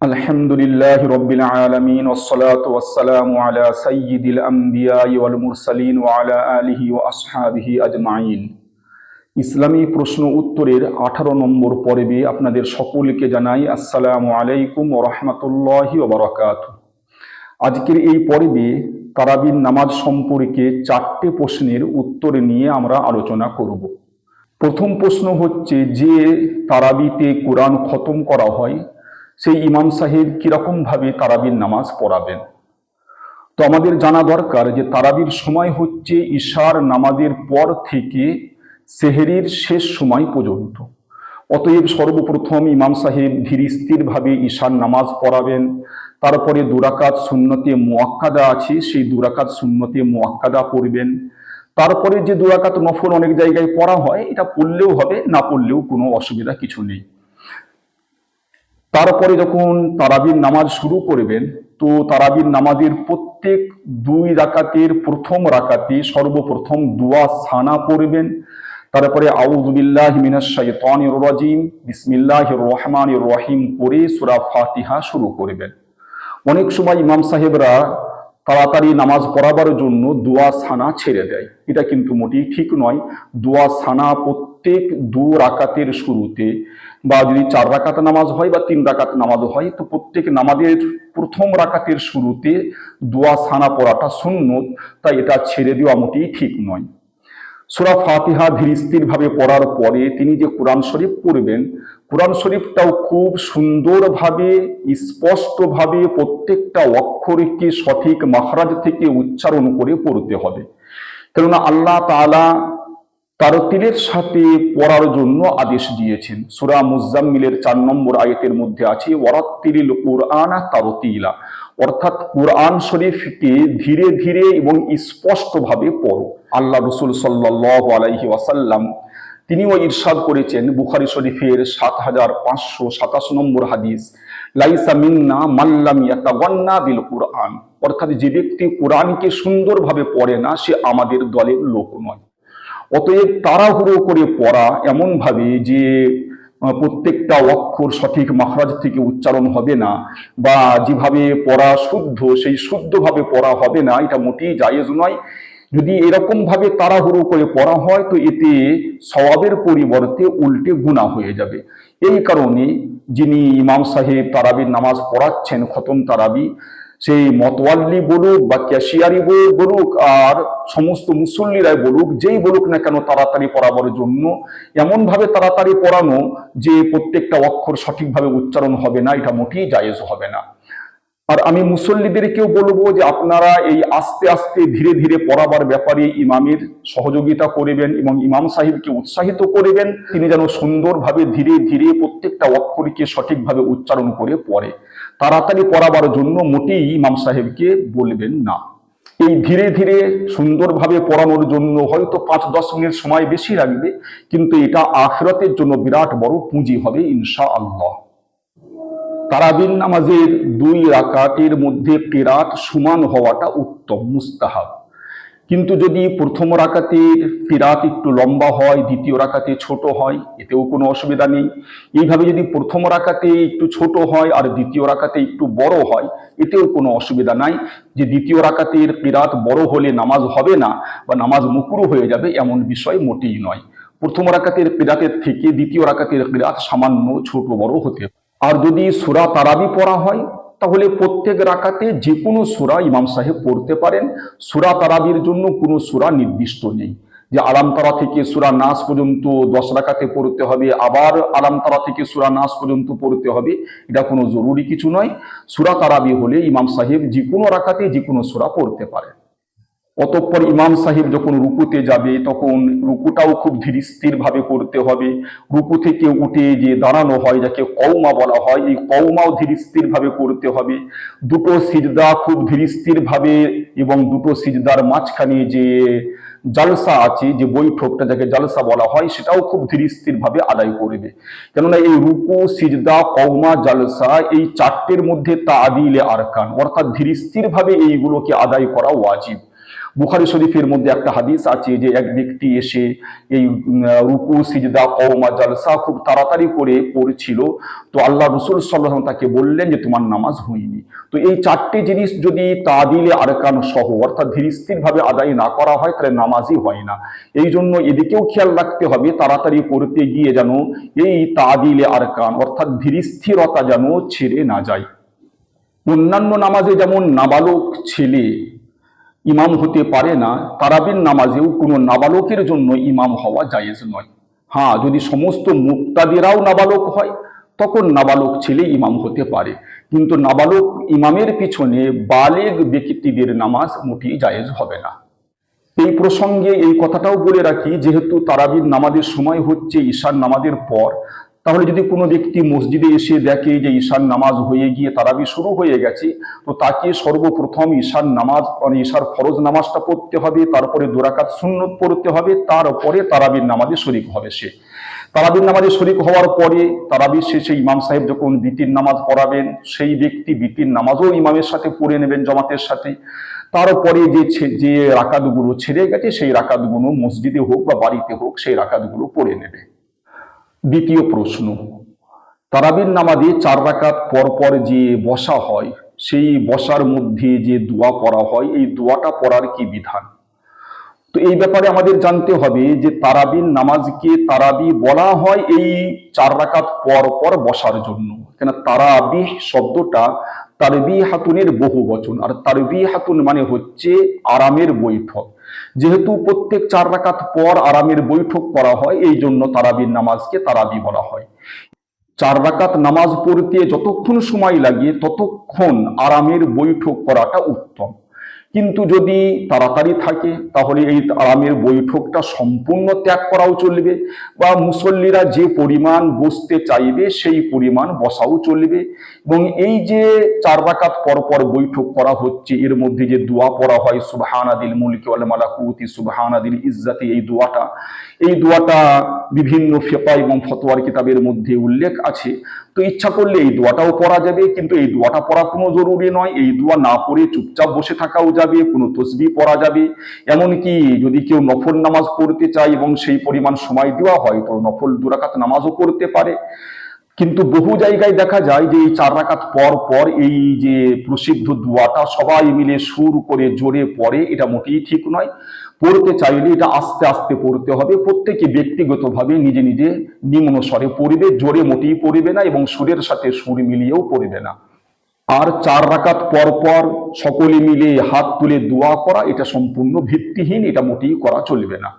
الحمد لله رب العالمين والصلاة والسلام على سيد الأنبياء والمرسلين وعلى آله وأصحابه أجمعين ইসলামী প্রশ্ন উত্তরের আঠারো নম্বর পর্বে আপনাদের সকলকে জানাই আসসালামু আলাইকুম ও রহমতুল্লাহি ওবরাকাত আজকের এই পর্বে তারাবির নামাজ সম্পর্কে চারটে প্রশ্নের উত্তর নিয়ে আমরা আলোচনা করব প্রথম প্রশ্ন হচ্ছে যে তারাবিতে কোরআন খতম করা হয় সেই ইমাম সাহেব কীরকম ভাবে তারাবির নামাজ পড়াবেন? তো আমাদের জানা দরকার যে তারাবির সময় হচ্ছে ঈশার নামাজের পর থেকে সেহেরির শেষ সময় পর্যন্ত। অতএব সর্বপ্রথম ইমাম সাহেব ধীর স্থিরভাবে ঈশার নামাজ পড়াবেন। তারপরে দুরাকাত শূন্যতে মোয়াক্কাদা আছে, সেই দুরাকাত শূন্যতে মোয়াক্কাদা পড়বেন। তারপরে যে দুরাকাত নফল অনেক জায়গায় পড়া হয়, এটা পড়লেও হবে, না পড়লেও কোনো অসুবিধা কিছু নেই। তারপরে যখন তারাবির নামাজ শুরু করবেন, তো তারাবির নামাজের প্রত্যেক দুই রাকাতের প্রথম রাকাতে সর্বপ্রথম দুয়া সানা পড়বেন। তারপরে আউজুবিল্লাহ মিনাশ বিসমিল্লাহ রহমানির রহিম করে সূরা ফাতিহা শুরু করবেন। অনেক সময় ইমাম সাহেবরা তাড়াতাড়ি নামাজ পড়াবার জন্য দোয়া সানা ছেড়ে দেয়। এটা কিন্তু মোটেই ঠিক নয়। দোয়া সানা প্রত্যেক দু রাকাতের শুরুতে বা যদি চার রাকাত নামাজ হয় বা তিন রাকাত নামাজ হয়, তো প্রত্যেক নামাজের প্রথম রাকাতের শুরুতে দোয়া সানা পড়াটা শূন্য তাই এটা ছেড়ে দেওয়া মোটেই ঠিক নয়। সুরা ফাতিহা ধীর স্থির ভাবে পড়ার পরে তিনি যে কোরআন শরীফ পড়বেন, কোরআন শরীফটাও খুব সুন্দরভাবে, স্পষ্টভাবে প্রত্যেকটা অক্ষরকে সঠিক মাখরাজ থেকে উচ্চারণ করে পড়তে হবে। কেননা আল্লাহ তাআলা তারতিলের সাথে পড়ার জন্য আদেশ দিয়েছেন। সুরা মুজাম্মিলের চার নম্বর আয়তের মধ্যে আছে, ওয়ারাত্তিলিল কোরআনা তারতিলা। অর্থাৎ কোরআন শরীফকে ধীরে ধীরে এবং স্পষ্টভাবে পড়ো। আল্লাহ রসুল সাল্লাহ আলাইহি ওয়াসাল্লাম তিনিও ইরশাদ করেছেন, বুখারি শরীফের সাত হাজার পাঁচশো সাতাশ নম্বর হাদিস, লাইসা মিন্না মাল্লাম ইয়াতাগান্না বিল কোরআন। অর্থাৎ যে ব্যক্তি কোরআনকে সুন্দরভাবে পড়ে না, সে আমাদের দলের লোক নয়। অতএব তাড়াহুড়ো করে পড়া এমনভাবে যে প্রত্যেকটা অক্ষর সঠিক মাখরাজ থেকে উচ্চারণ হবে না বা যেভাবে পড়া শুদ্ধ, সেই শুদ্ধভাবে পড়া হবে না, এটা মোটেই জায়েজ নয়। যদি এরকমভাবে তাড়াহুড়ো করে পড়া হয়, তো এতে সওয়াবের পরিবর্তে উল্টে গুণা হয়ে যাবে। এই কারণে যিনি ইমাম সাহেব তারাবির নামাজ পড়াচ্ছেন, খতম তারাবি সেই মতওয়াল্লি বলুক বা ক্যাশিয়ারি বল- বলুক আর সমস্ত মুসল্লিরাই বলুক, যেই বলুক না কেন তাড়াতাড়ি পড়াবার জন্য। এমন ভাবে তাড়াতাড়ি পড়ানো যে প্রত্যেকটা অক্ষর সঠিকভাবে উচ্চারণ হবে না, এটা মোটেই জায়েজ হবে না। আর আমি মুসল্লিদেরকেও বলব যে আপনারা এই আস্তে আস্তে ধীরে ধীরে পড়াবার ব্যাপারে ইমামের সহযোগিতা করবেন এবং ইমাম সাহেবকে উৎসাহিত করবেন। তিনি যেন সুন্দরভাবে ধীরে ধীরে প্রত্যেকটা অক্ষরকে সঠিকভাবে উচ্চারণ করে পড়ে। তাড়াতাড়ি পড়াবার জন্য মোটেই ইমাম সাহেবকে বলবেন না। এই ধীরে ধীরে সুন্দরভাবে পড়ানোর জন্য হয়তো পাঁচ দশ মিনিট সময় বেশি লাগবে, কিন্তু এটা আখরাতের জন্য বিরাট বড় পুঁজি হবে ইনশা আল্লাহ তারাবিন নামাজের দুই রাকাতের মধ্যে কেরাত সমান হওয়াটা উত্তম, মুস্তাহাব। কিন্তু যদি প্রথম রাকাতের কেরাত একটু লম্বা হয়, দ্বিতীয় রাকাতে ছোট হয়, এতেও কোনো অসুবিধা নেই। এইভাবে যদি প্রথম রাকাতে একটু ছোট হয় আর দ্বিতীয় রাকাতে একটু বড় হয়, এতেও কোনো অসুবিধা নাই। যে দ্বিতীয় রাকাতের কেরাত বড় হলে নামাজ হবে না বা নামাজ মুকুরু হয়ে যাবে এমন বিষয় মোটেই নয়। প্রথম রাকাতের কেরাতের থেকে দ্বিতীয় রাকাতের কেরাত সামান্য ছোট বড় হতে। আর যদি সুরা তারাবি পড়া হয় তাহলে প্রত্যেক রাকাতে যে কোনো সুরা ইমাম সাহেব পড়তে পারেন। সুরা তারাবির জন্য কোনো সুরা নির্দিষ্ট নেই। যে আলামতারা থেকে সুরা নাস পর্যন্ত দশ রাকাতে পড়তে হবে, আবার আলামতারা থেকে সুরা নাস পর্যন্ত পড়তে হবে, এটা কোনো জরুরি কিছু নয়। সুরা তারাবি হলে ইমাম সাহেব যে কোনো রাকাতে যে কোনো সুরা পড়তে পারে অতঃপর ইমাম সাহেব যখন রুকুতে যাবে, তখন রুকুটাও খুব ধীর স্থির ভাবে করতে হবে। রুকু থেকে উঠে যে দাঁড়ানো হয়, যাকে কৌমা বলা হয়, এই কৌমাও ধীর স্থির ভাবে করতে হবে। দুটো সিজদা খুব ধীর স্থির ভাবে এবং দুটো সিজদার মাঝখানে যে জালসা আছে, যে বৈঠকটা যাকে জালসা বলা হয়, সেটাও খুব ধীর স্থির ভাবে আদায় করবে। কেননা এই রুকু, সিজদা কৌমা জালসা, এই চারটের মধ্যে তা আদিলে আরকান। অর্থাৎ ধীর স্থির ভাবে এইগুলোকে আদায় করা ওয়াজিব। বুখারি শরীফের মধ্যে একটা হাদিস আছে যে এক ব্যক্তি এসে এই রুকু, সিজদা, কওমা, জালসা খুব তাড়াতাড়ি করে পড়ছিল। তো আল্লাহ রসুল সাল্লাহ তাকে বললেন যে তোমার নামাজ হয়নি। তো এই চারটি জিনিস যদি তাদিলে আরকান সহ, অর্থাৎ ধীরস্থিরভাবে আদায় না করা হয়, তাহলে নামাজই হয় না। এই জন্য এদিকেও খেয়াল রাখতে হবে, তাড়াতাড়ি করতে গিয়ে যেন এই তাদিলে আরকান, অর্থাৎ ধীরস্থিরতা যেন ছেড়ে না যায়। অন্যান্য নামাজে যেমন নাবালক ছেলে ইমাম হতে পারে না, তারাবির নামাজেও কোনো নাবালকের জন্য ইমাম হওয়া জায়েজ নয়। হ্যাঁ যদি সমস্ত মুক্তাদিরাও নাবালক হয়, তখন নাবালক ছেলে ইমাম হতে পারে। কিন্তু নাবালক ইমামের পিছনে বালেগ ব্যক্তিদের নামাজ মোটেই জায়েজ হবে না। এই প্রসঙ্গে এই কথাটাও বলে রাখি, যেহেতু তারাবির নামাজের সময় হচ্ছে ঈশান নামাজের পর তাহলে যদি কোনো ব্যক্তি মসজিদে এসে দেখে যে ঈশান নামাজ হয়ে গিয়ে তারাবি শুরু হয়ে গেছে, তো তাকে সর্বপ্রথম ঈশান নামাজ মানে ঈশার ফরজ নামাজটা পড়তে হবে, তারপরে দুরাকাত সুন্নত পড়তে হবে, তারপরে তারাবির নামাজে শরিক হবে সে। তারাবির নামাজে শরিক হওয়ার পরে তারাবির শেষে ইমাম সাহেব যখন বিতির নামাজ পড়াবেন, সেই ব্যক্তি বিতির নামাজও ইমামের সাথে পড়ে নেবেন, জমাতের সাথে। তারপরে যে যে রাকাতগুলো ছেড়ে গেছে, সেই রাকাতগুলো মসজিদে হোক বা বাড়িতে হোক, সেই রাকাতগুলো পড়ে নেবে। দ্বিতীয় প্রশ্ন, তারাবির নামাজে চার রাকাত পর পর যে বসা হয়, সেই বসার মধ্যে যে দোয়া পড়া হয়, এই দোয়াটা পড়ার কি বিধান? তো এই ব্যাপারে আমাদের জানতে হবে যে তারাবির নামাজকে তারাবি বলা হয় এই চার রাকাত পর পর বসার জন্য। কেন তারাবি শব্দটা তারবি হাতুনের বহু বচন। আর তারবি হাতুন মানে হচ্ছে আরামের বৈঠক। যেহেতু প্রত্যেক চার রাকাত পর আরামের বৈঠক করা হয়, এই জন্য তারাবির নামাজকে তারাবি বলা হয়। চার রাকাত নামাজ পড়তে যতক্ষণ সময় লাগে, ততক্ষণ আরামের বৈঠক করাটা উত্তম। কিন্তু যদি তাড়াতাড়ি থাকে, তাহলে এই আরামের বৈঠকটা সম্পূর্ণ ত্যাগ করাও চলবে বা মুসল্লিরা যে পরিমাণ বসতে চাইবে, সেই পরিমাণ বসাও চলবে। এবং এই যে চার রাকাত পর পর বৈঠক করা হচ্ছে, এর মধ্যে যে দোয়া পড়া হয়, সুবহানাদিল মুলকি ওয়াল মালাকুতি, সুবহানাদিল ইজ্জাতি, এই দোয়াটা এই দোয়াটা বিভিন্ন ফিকা এবং ফতোয়ার কিতাবের মধ্যে উল্লেখ আছে। তো ইচ্ছা করলে এই দোয়াটাও পড়া যাবে, কিন্তু এই দোয়াটা পড়া কোনো জরুরি নয়। এই দোয়া না পড়ে চুপচাপ বসে থাকাও যাবে, কোনো তসবি পড়া যাবে। এমনকি যদি কেউ নফল নামাজ পড়তে চায় এবং সেই পরিমাণ সময় দেওয়া হয়, তো নফল দুরাকাত নামাজও পড়তে পারে। কিন্তু বহু জায়গায় দেখা যায় যে এই চার রাকাত পর পর এই যে প্রসিদ্ধ দোয়াটা সবাই মিলে সুর করে জোরে পড়ে, এটা মোটেই ঠিক নয়। পড়তে চাইলে এটা আস্তে আস্তে পড়তে হবে। প্রত্যেকে ব্যক্তিগতভাবে নিজে নিজে নিম্ন স্বরে পড়বে, জোরে মোটেই পড়বে না এবং সুরের সাথে সুর মিলিয়েও পড়বে না। আর চার রাকাত পর পর সকলে মিলে হাত তুলে দোয়া করা, এটা সম্পূর্ণ ভিত্তিহীন, এটা মোটেই করা চলবে না।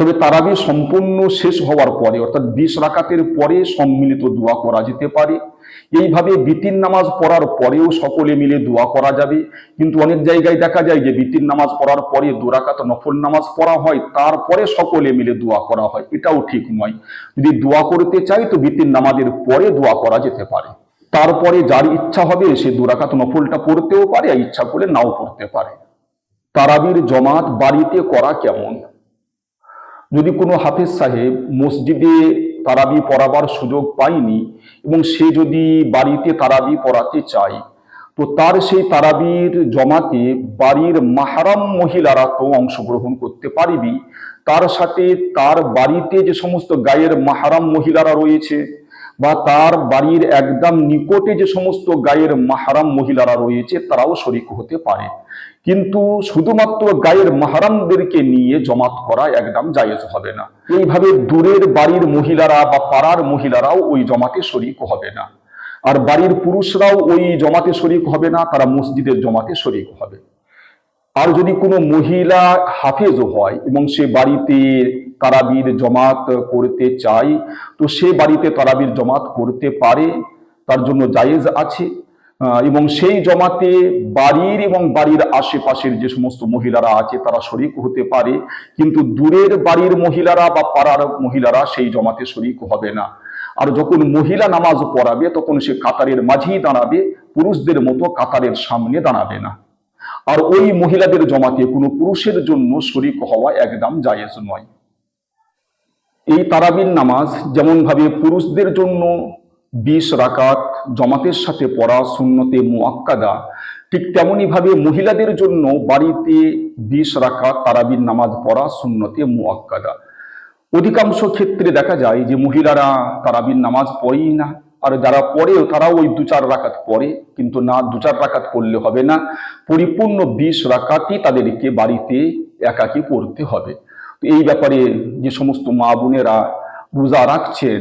তবে তারাবি সম্পূর্ণ শেষ হওয়ার পরে, অর্থাৎ বিশ রাকাতের পরে সম্মিলিত দোয়া করা যেতে পারে। এইভাবে বিতির নামাজ পড়ার পরেও সকলে মিলে দোয়া করা যাবে। কিন্তু অনেক জায়গায় দেখা যায় যে বিতির নামাজ পড়ার পরে দুরাকাত নফল নামাজ পড়া হয়, তারপরে সকলে মিলে দোয়া করা হয়। এটাও ঠিক নয়। যদি দোয়া করতে চাই তো বিতির নামাজের পরে দোয়া করা যেতে পারে। তারপরে যার ইচ্ছা হবে সে দুরাকাত নফলটা পড়তেও পারে আর ইচ্ছা করে নাও পড়তে পারে। তারাবির জমাত বাড়িতে করা কেমন? যদি কোনো হাফিজ সাহেব মসজিদে তারাবি পড়াবার সুযোগ পায়নি এবং সে যদি বাড়িতে তারাবি পড়াতে চায়, তো তার সেই তারাবির জমাতে বাড়ির মাহারাম মহিলারা তো অংশগ্রহণ করতে পারিবি। তার সাথে তার বাড়িতে যে সমস্ত গায়ের মাহারাম মহিলারা রয়েছে বা তার বাড়ির একদম নিকটে যে সমস্ত গায়ের মাহারাম মহিলারা রয়েছে, তারাও শরিক হতে পারে। কিন্তু শুধুমাত্র গায়ের মাহারামদেরকে নিয়ে জমাত করা একদম জায়েজ হবে না। এইভাবে দূরের বাড়ির মহিলারা বা পাড়ার মহিলারাও ওই জমাতে শরিক হবে না। আর বাড়ির পুরুষরাও ওই জমাতে শরিক হবে না, তারা মসজিদের জমাতে শরিক হবে। আর যদি কোনো মহিলা হাফেজ হয় এবং সে বাড়িতে তারাবির জমাত করতে চায় তো সে বাড়িতে তারাবির জমাত করতে পারে, তার জন্য জায়েজ আছে। এবং সেই জমাতে বাড়ির এবং বাড়ির আশেপাশের যে সমস্ত মহিলারা আছে, তারা শরিক হতে পারে। কিন্তু দূরের বাড়ির মহিলারা বা পাড়ার মহিলারা সেই জমাতে শরিক হবে না। আর যখন মহিলা নামাজ পড়াবে, তখন সে কাতারের মাঝেই দাঁড়াবে, পুরুষদের মতো কাতারের সামনে দাঁড়াবে না। আর ওই মহিলাদের জমাতে কোনো পুরুষের জন্য শরিক হওয়া একদম জায়েজ নয়। এই তারাবির নামাজ যেমন ভাবে পুরুষদের জন্য বিশ রাকাত, জমাতের সাথে পড়া সুন্নতে মুআক্কাদা, ঠিক তেমনি ভাবে মহিলাদের জন্য বাড়িতে বিশ রাকাত তারাবির নামাজ পড়া সুন্নতে মুআক্কাদা। অধিকাংশ ক্ষেত্রে দেখা যায় যে মহিলারা তারাবির নামাজ পড়েই না, আর যারা পড়েও তারাও ওই দু চার রাকাত পড়ে, কিন্তু না দু চার রাকাত করলে হবে না। পরিপূর্ণ বিশ রাকাতই তাদেরকে বাড়িতে একাকি পড়তে হবে। এই ব্যাপারে যে সমস্ত মা বোনেরা রোজা রাখছেন,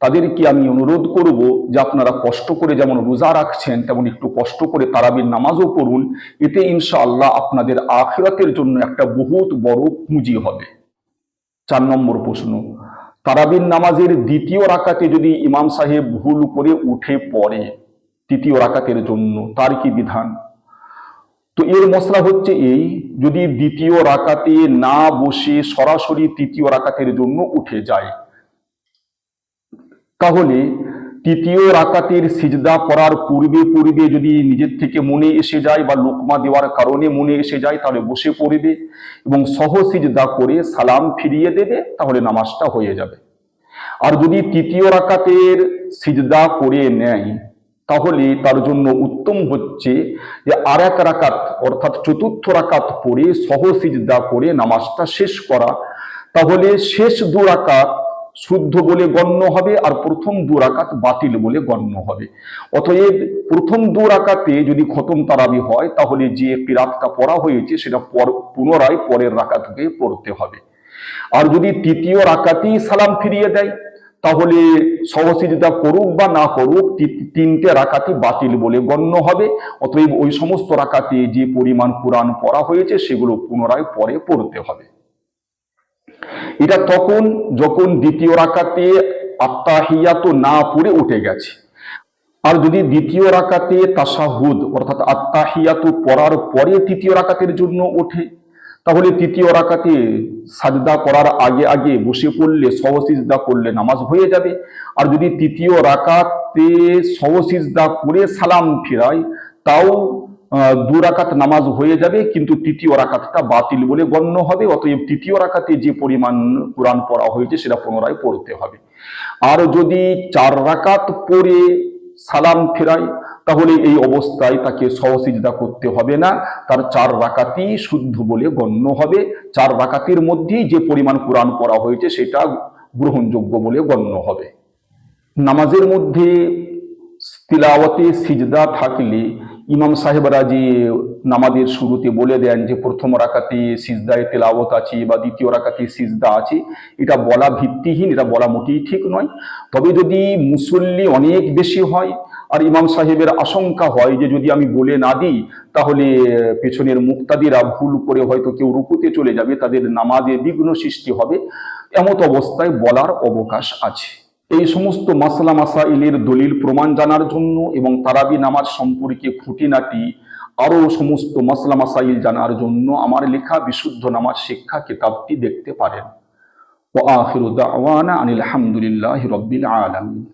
তাদেরকে আমি অনুরোধ করব যে আপনারা কষ্ট করে যেমন রোজা রাখছেন, তেমন একটু কষ্ট করে তারাবির নামাজও পড়ুন। এতে ইনশাআল্লাহ আপনাদের আখিরাতের জন্য একটা বহুত বড় পুঁজি হবে। চার নম্বর প্রশ্ন, তারাবির নামাজের দ্বিতীয় রাকাতে যদি ইমাম সাহেব ভুল করে উঠে পড়ে, তৃতীয় রাকাতের জন্য তার কি বিধান? তো এর মশলা হচ্ছে এই, যদি দ্বিতীয় রাকাতে না বসে সরাসরি তৃতীয় রাকাতের জন্য উঠে যায়। তাহলে তৃতীয় রাকাতের সিজদা করার পূর্বে পূর্বে যদি নিজের থেকে মনে এসে যায় বা লোকমা দেওয়ার কারণে মনে এসে যায়, তাহলে বসে পড়বে এবং সহ সিজদা করে সালাম ফিরিয়ে দেবে, তাহলে নামাজটা হয়ে যাবে। আর যদি তৃতীয় রাকাতের সিজদা করে নেয় তাহলে তার জন্য উত্তম হচ্ছে যে আর এক রাকাত, অর্থাৎ চতুর্থ রাকাত পড়ে সহ সিজদা করে নামাজটা শেষ করা। তাহলে শেষ দু রাকাত শুদ্ধ বলে গণ্য হবে আর প্রথম দু রাকাত বাতিল বলে গণ্য হবে। অতএব প্রথম দু রাকাতে যদি খতম তারাবি হয়, তাহলে যে কিরাতটা পড়া হয়েছে সেটা পুনরায় পরের রাকাতকে পড়তে হবে। আর যদি তৃতীয় রাকাতেই সালাম ফিরিয়ে দেয় তাহলে সহসিজদা করুক বা না করুক তিনটে রাকাতি বাতিল বলে গণ্য হবে। অতএব ওই সমস্ত রাকাতে যে পরিমাণ কোরআন পড়া হয়েছে, সেগুলো পুনরায় পরে পড়তে হবে। এটা তখন যখন দ্বিতীয় রাকাতে আত্মাহিয়াত না পড়ে উঠে গেছে। আর যদি দ্বিতীয় রাকাতে তাসাহুদ অর্থাৎ আত্মাহিয়াত পড়ার পরে তৃতীয় রাকাতের জন্য ওঠে তাহলে তৃতীয় রাকাতে সাজদা করার আগে আগে বসে পড়লে সহসিজদা করলে নামাজ হয়ে যাবে। আর যদি তৃতীয় রাকাতে সহসিজদা করে সালাম ফিরায়, তাও দু রাকাত নামাজ হয়ে যাবে, কিন্তু তৃতীয় রাকাতটা বাতিল বলে গণ্য হবে। অতএব তৃতীয় রাকাতে যে পরিমাণ কোরআন পড়া হয়েছে, সেটা পুনরায় পড়তে হবে। আর যদি চার রাকাত পড়ে সালাম ফেরায় তাহলে এই অবস্থায় তাকে সহসিজদা করতে হবে না। তার চার রাকাতি শুদ্ধ বলে গণ্য হবে। চার রাকাতির মধ্যেই যে পরিমাণ কোরআন পড়া হয়েছে সেটা গ্রহণযোগ্য বলে গণ্য হবে। নামাজের মধ্যে তিলাওয়াতে সিজদা থাকলে ইমাম সাহেবরা যে নামাজের শুরুতে বলে দেন যে প্রথম রাকাতে সিজদায় তেলাওয়াত আছে বা দ্বিতীয় রাকাতে সিজদা আছে, এটা বলা ভিত্তিহীন, এটা বলা মোটেই ঠিক নয়। তবে যদি মুসল্লি অনেক বেশি হয় আর ইমাম সাহেবের আশঙ্কা হয় যে যদি আমি বলে না দিই, তাহলে পেছনের মুক্তাদিরা ভুল করে হয়তো কেউ রুকুতে চলে যাবে, তাদের নামাজে বিঘ্ন সৃষ্টি হবে, এমত অবস্থায় বলার অবকাশ আছে। এই সমস্ত মাসলা মাসাইলের দলিল প্রমাণ জানার জন্য এবং তারাবি নামাজ সম্পর্কে খুঁটিনাটি আরও সমস্ত মাসলা মাসাইল জানার জন্য আমার লেখা বিশুদ্ধ নামাজ শিক্ষা কিতাবটি দেখতে পারেন। ও আওয়ানা আনিল আহমদুলিল্লাহ রব্বিল আলামিন।